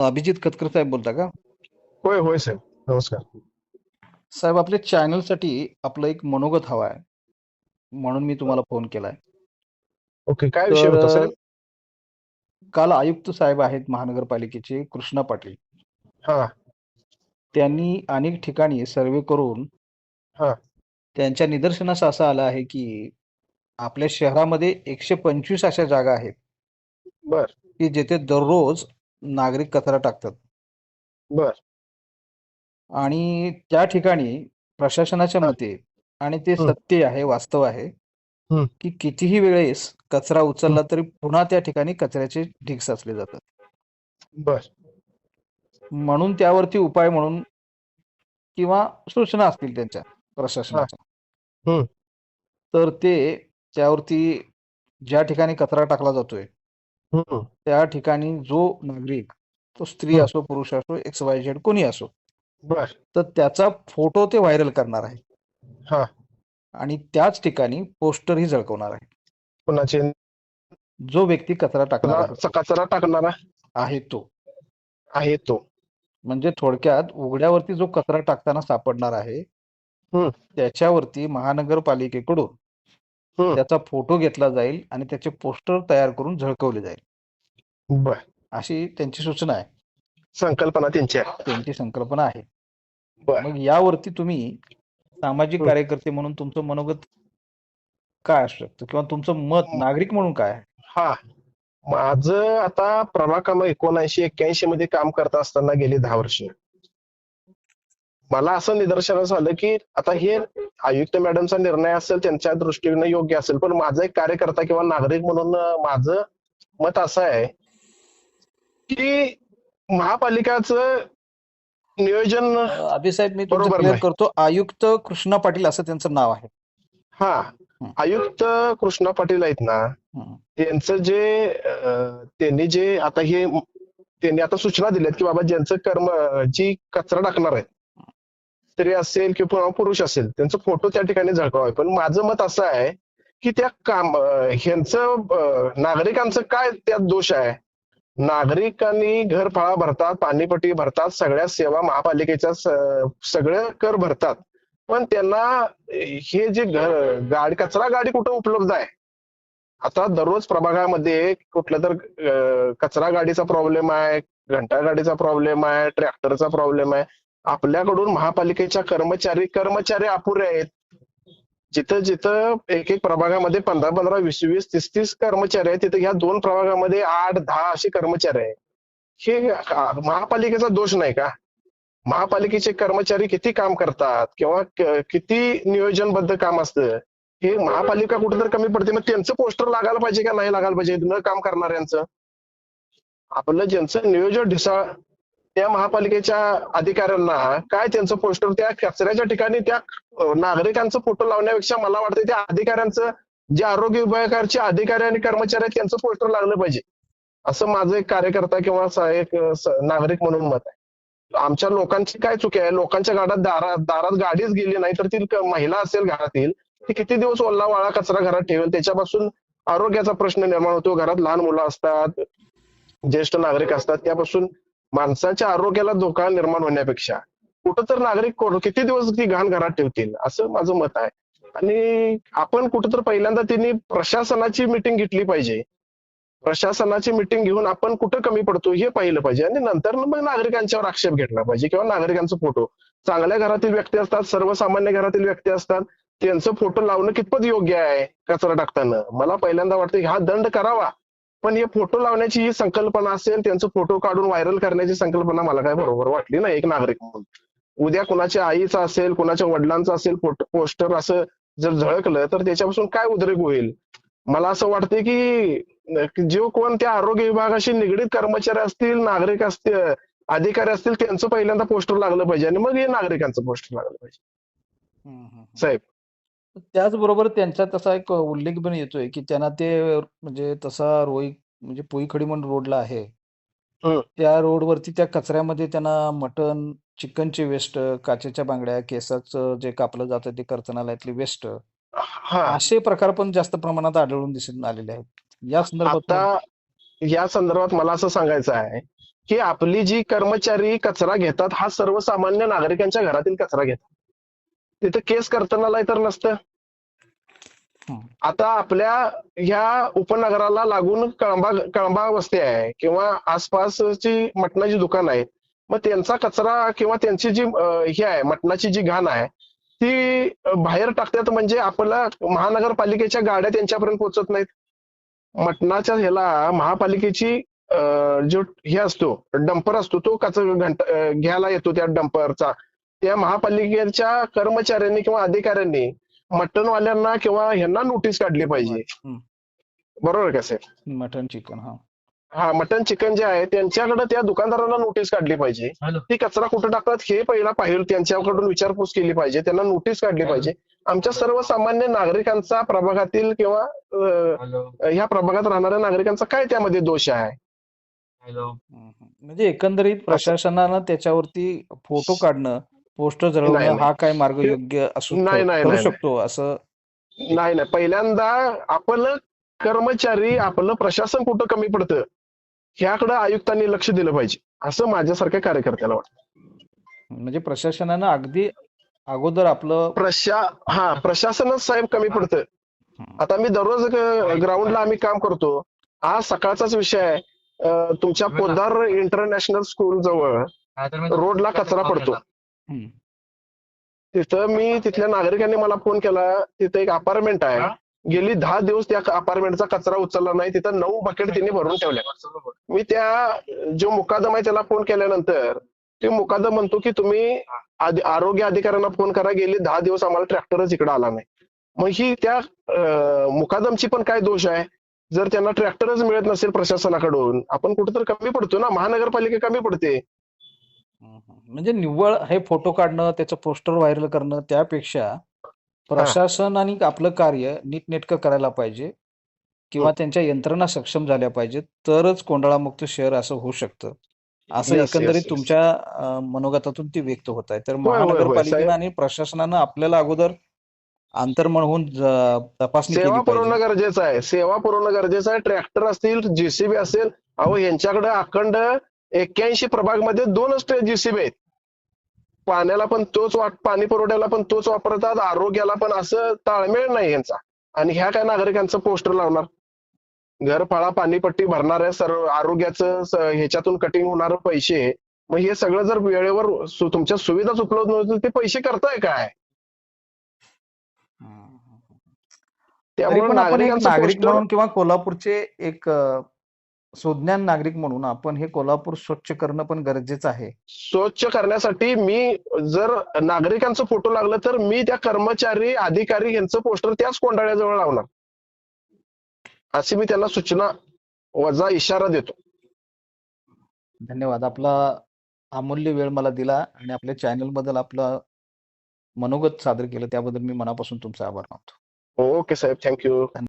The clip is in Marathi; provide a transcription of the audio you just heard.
अभिजित कतकर साहेब बोलता का? होय होय साहेब. नमस्कार. साहेब आपल्या चॅनलसाठी आपलं एक मनोगत हवं आहे म्हणून मी तुम्हाला फोन केलाय. ओके काय विषय तर होता साहेब? काल आयुक्त साहेब आहेत महानगरपालिकेचे कृष्णा पाटील. हा. त्यांनी अनेक ठिकाणी सर्वे करून हा. त्यांच्या निदर्शनास असं आलं आहे की आपल्या शहरामध्ये एकशे पंचवीस अशा जागा आहेत. बर. की जेथे दररोज नागरिक कचरा टाकतात बर आणि त्या ठिकाणी प्रशासनाच्या. मते आणि ते. सत्य आहे वास्तव आहे. की कितीही वेळेस कचरा उचलला तरी पुन्हा त्या ठिकाणी कचऱ्याचे ढीग साचले जातात बर म्हणून त्यावरती उपाय म्हणून किंवा सूचना असतील त्यांच्या प्रशासनाच्या. तर ते त्यावरती ज्या ठिकाणी कचरा टाकला जातोय त्या ठिकाणी जो नागरिक तो स्त्री. असो पुरुष असो एक्स वाय झेड कोणी असो बर. तर त्याचा फोटो ते व्हायरल करणार आहे. हा. आणि त्याच ठिकाणी पोस्टरही झळकवणार आहे. कुणाचे? जो व्यक्ती कचरा टाकणार कचरा टाकणारा? आहे तो. आहे तो. म्हणजे थोडक्यात उघड्यावरती जो कचरा टाकताना सापडणार आहे. त्याच्यावरती महानगरपालिकेकडून. त्याचा फोटो घेतला जाईल आणि त्याचे पोस्टर तयार करून झळकवले जाईल. बर. अशी त्यांची सूचना आहे. संकल्पना त्यांची आहे त्यांची संकल्पना आहे. बर. मग यावरती तुम्ही सामाजिक. कार्यकर्ते म्हणून तुमचं मनोगत काय असू शकतं? किंवा तुमचं मत नागरिक म्हणून काय आहे? हा. माझं आता प्रभाग क्रमांक एकोणऐंशी एक्क्याऐंशी मध्ये काम करत असताना गेली दहा वर्ष. मला असं निदर्शनास आलं की आता हे आयुक्त मॅडमचा निर्णय असेल त्यांच्या दृष्टीने योग्य असेल. पण माझा एक कार्यकर्ता किंवा नागरिक म्हणून माझं मत असं आहे की महापालिकाचं नियोजन अभिसाहेब मी बरोबर. करतो. आयुक्त कृष्णा पाटील असं त्यांचं नाव आहे. हा. आयुक्त कृष्णा पाटील आहेत ना. त्यांचं जे त्यांनी जे आता हे त्यांनी आता सूचना दिल्यात की बाबा ज्यांचं कर्म जी कचरा टाकणार आहे स्त्री असेल किंवा पुरुष असेल त्यांचा फोटो त्या ठिकाणी झळकावा पण माझं मत असं आहे की त्या काम ह्यांचं नागरिकांचं काय त्यात दोष आहे? नागरिकांनी घरफाळा भरतात पाणीपट्टी भरतात सगळ्या सेवा महापालिकेच्या सगळे कर भरतात. पण त्यांना हे जे घर गाडी कचरा गाडी कुठं उपलब्ध आहे? आता दररोज प्रभागामध्ये कुठल्या तर कचरा गाडीचा प्रॉब्लेम आहे घंटा गाडीचा प्रॉब्लेम आहे ट्रॅक्टरचा प्रॉब्लेम आहे. आपल्याकडून महापालिकेच्या कर्मचारी कर्मचारी अपुरे आहेत. जिथं जिथं एक एक प्रभागामध्ये पंधरा पंधरा वीस वीस तीस तीस कर्मचारी आहेत तिथं ह्या दोन प्रभागामध्ये आठ दहा असे कर्मचारी आहेत. हे महापालिकेचा दोष नाही का? महापालिकेचे कर्मचारी किती काम करतात किंवा किती नियोजनबद्ध काम असतं? हे महापालिका कुठेतरी कमी पडते मग त्यांचं पोस्टर लागायला पाहिजे का नाही लागायला पाहिजे? न काम करणाऱ्यांचं? आपलं ज्यांचं नियोजन ढिसाळ त्या महापालिकेच्या अधिकाऱ्यांना काय त्यांचं पोस्टर त्या कचऱ्याच्या ठिकाणी त्या नागरिकांचं फोटो लावण्यापेक्षा मला वाटतं त्या अधिकाऱ्यांचं जे आरोग्य विभागाचे अधिकारी आणि कर्मचारी आहेत त्यांचं पोस्टर लागलं पाहिजे. असं माझं एक कार्यकर्ता किंवा एक नागरिक म्हणून मत आहे. आमच्या लोकांची काय चुकी आहे? लोकांच्या गाडात दारात दारात गाडीच गेली नाही तर ती महिला असेल घरातील ती किती दिवस ओल्ला वाळा कचरा घरात ठेवेल? त्याच्यापासून आरोग्याचा प्रश्न निर्माण होतो. घरात लहान मुलं असतात ज्येष्ठ नागरिक असतात त्यापासून माणसाच्या आरोग्याला धोका निर्माण होण्यापेक्षा कुठं तर नागरिक किती दिवस ती घाण घरात ठेवतील असं माझं मत आहे. आणि आपण कुठं तर पहिल्यांदा त्यांनी प्रशासनाची मिटिंग घेतली पाहिजे. प्रशासनाची मिटिंग घेऊन आपण कुठं कमी पडतो हे पाहिलं पाहिजे. आणि नंतर मग नागरिकांच्यावर आक्षेप घेतला पाहिजे किंवा नागरिकांचा फोटो. चांगल्या घरातील व्यक्ती असतात सर्वसामान्य घरातील व्यक्ती असतात. त्यांचं फोटो लावणं कितपत योग्य आहे? कचरा टाकताना. मला पहिल्यांदा वाटतं हा दंड करावा. पण हे फोटो लावण्याची ही संकल्पना असेल त्यांचं फोटो काढून व्हायरल करण्याची संकल्पना मला काय बरोबर वाटली ना एक नागरिक म्हणून. उद्या कुणाच्या आईचा असेल कुणाच्या वडिलांचा असेल पोस्टर असं जर झळकलं तर त्याच्यापासून काय उद्रेक होईल? मला असं वाटतं की जो कोण त्या आरोग्य विभागाशी निगडीत कर्मचारी असतील नागरिक असतील अधिकारी असतील त्यांचं पहिल्यांदा पोस्टर लागलं पाहिजे आणि मग हे नागरिकांचं पोस्टर लागलं पाहिजे. साहेब त्याचबरोबर त्यांचा तसा एक उल्लेख पण येतोय की त्यांना ते म्हणजे तसा रोई म्हणजे पोईखडी म्हणून रोडला आहे. हम्म. त्या रोडवरती त्या कचऱ्यामध्ये त्यांना मटन चिकनची वेस्ट काचेच्या बांगड्या केसाचं जे कापलं जातं ते कर्तनालयातली वेस्ट हा. असे प्रकार पण जास्त प्रमाणात आढळून दिसून आलेले आहेत. या संदर्भात आता या संदर्भात मला असं सांगायचं आहे की आपली जी कर्मचारी कचरा घेतात हा सर्वसामान्य नागरिकांच्या घरातील कचरा घेतात. तिथं केस करताना तर नसतं. आता आपल्या ह्या उपनगराला लागून कळंबा कळंबा वस्ती आहे किंवा आसपासची मटणाची दुकान आहेत मग त्यांचा कचरा किंवा त्यांची जी ही आहे मटणाची जी घाण आहे ती बाहेर टाकतात म्हणजे आपल्या महानगरपालिकेच्या गाड्या त्यांच्यापर्यंत पोहोचत नाहीत. मटणाच्या ह्याला महापालिकेची जो हे असतो डंपर असतो तो कचरा घंट घ्यायला येतो त्या डंपरचा. त्या महापालिकेच्या कर्मचाऱ्यांनी किंवा अधिकाऱ्यांनी मटनवाल्यांना किंवा ह्यांना नोटीस काढली पाहिजे. हं. बरोबर का साहेब? मटन चिकन हा. हा मटन चिकन जे आहे त्यांच्याकडे त्या दुकानदारांना नोटीस काढली पाहिजे. ती कचरा कुठं टाकतात हे पहिला पाहिजे त्यांच्याकडून विचारपूस केली पाहिजे. त्यांना नोटीस काढली पाहिजे. आमच्या सर्वसामान्य नागरिकांचा प्रभागातील किंवा ह्या प्रभागात राहणाऱ्या नागरिकांचा काय त्यामध्ये दोष आहे? हं, हं. म्हणजे एकंदरीत प्रशासनानं त्याच्यावरती फोटो काढणं पोस्टर जळवणं नाही. हा काय मार्ग योग्य असू नाही, नाही, करू नाही, शकतो असं? नाही नाही. पहिल्यांदा आपलं कर्मचारी आपलं प्रशासन कुठं कमी पडतं ह्याकडे आयुक्तांनी लक्ष दिलं पाहिजे. असं माझ्यासारख्या कार्यकर्त्याला वाटतं. म्हणजे प्रशासनानं अगदी अगोदर आपलं प्रशा हा प्रशासनच साहेब कमी पडतं. आता मी दररोज ग्राउंडला आम्ही काम करतो. आज सकाळचाच विषय आहे. तुमच्या पोद्दार इंटरनॅशनल स्कूल जवळ रोडला कचरा पडतो. तिथं मी तिथल्या नागरिकांनी मला फोन केला तिथं एक अपार्टमेंट आहे. गेली दहा दिवस त्या अपार्टमेंटचा कचरा उचलला नाही तिथं नऊ बकेट त्यांनी भरून ठेवल्या. मी त्या जो मुकादम आहे त्याला फोन केल्यानंतर ते मुकादम म्हणतो की तुम्ही आधी- आरोग्य अधिकाऱ्यांना फोन करा गेले दहा दिवस आम्हाला ट्रॅक्टरच इकडे आला नाही. मग ही त्या अं, मुकादमची पण काय दोष आहे? जर त्यांना ट्रॅक्टरच मिळत नसेल प्रशासनाकडून आपण कुठेतरी कमी पडतो ना महानगरपालिका कमी पडते. म्हणजे निव्वळ हे फोटो काढणं त्याचं पोस्टर व्हायरल करणं त्यापेक्षा प्रशासन आणि आपलं कार्य नीटनेटकं करायला पाहिजे किंवा हं. त्यांच्या यंत्रणा सक्षम झाल्या पाहिजेत तरच कोंडाळामुक्त शहर असं होऊ शकतं. असं एकंदरीत. तुमच्या मनोगतातून ते व्यक्त होत आहे. तर महानगरपालिकेनं. आणि प्रशासनानं आपल्याला अगोदर अंतर्मन होऊन तपासणी सेवा पुरवणं गरजेचं आहे. सेवा पुरवणं गरजेचं आहे. ट्रॅक्टर असतील जेसीबी असेल अहो यांच्याकडे अखंड एक्क्याऐंशी प्रभागमध्ये दोनच जेसीबी आहेत. पाण्याला पण तोच वाट पाणी पुरवठ्याला पण तोच वापरतात आरोग्याला पण असं ताळमेळ नाही यांचा. आणि ह्या काय नागरिकांचं पोस्टर लावणार? घरफाळा पाणीपट्टी भरणाऱ्या सर्व आरोग्याचं ह्याच्यातून कटिंग होणारे पैसे. मग हे सगळं जर वेळेवर सु- तुमच्या सुविधाच उपलब्ध नव्हतील ते पैसे करताय काय? त्यामुळे नागरिक म्हणून किंवा कोल्हापूरचे एक सुज्ञान नागरिक म्हणून आपण हे कोल्हापूर स्वच्छ करणं पण गरजेचं आहे. स्वच्छ करण्यासाठी मी जर नागरिकांचं फोटो लागलं तर मी त्या कर्मचारी अधिकारी यांचं पोस्टर त्याच कोंडाळ्याजवळ लावणार. अशी मी त्यांना सूचना वजा इशारा देतो. धन्यवाद. आपला अमूल्य वेळ मला दिला आणि आपल्या चॅनलबद्दल आपलं मनोगत सादर केलं त्याबद्दल मी मनापासून तुमचा आभार मानतो. ओके साहेब थँक्यू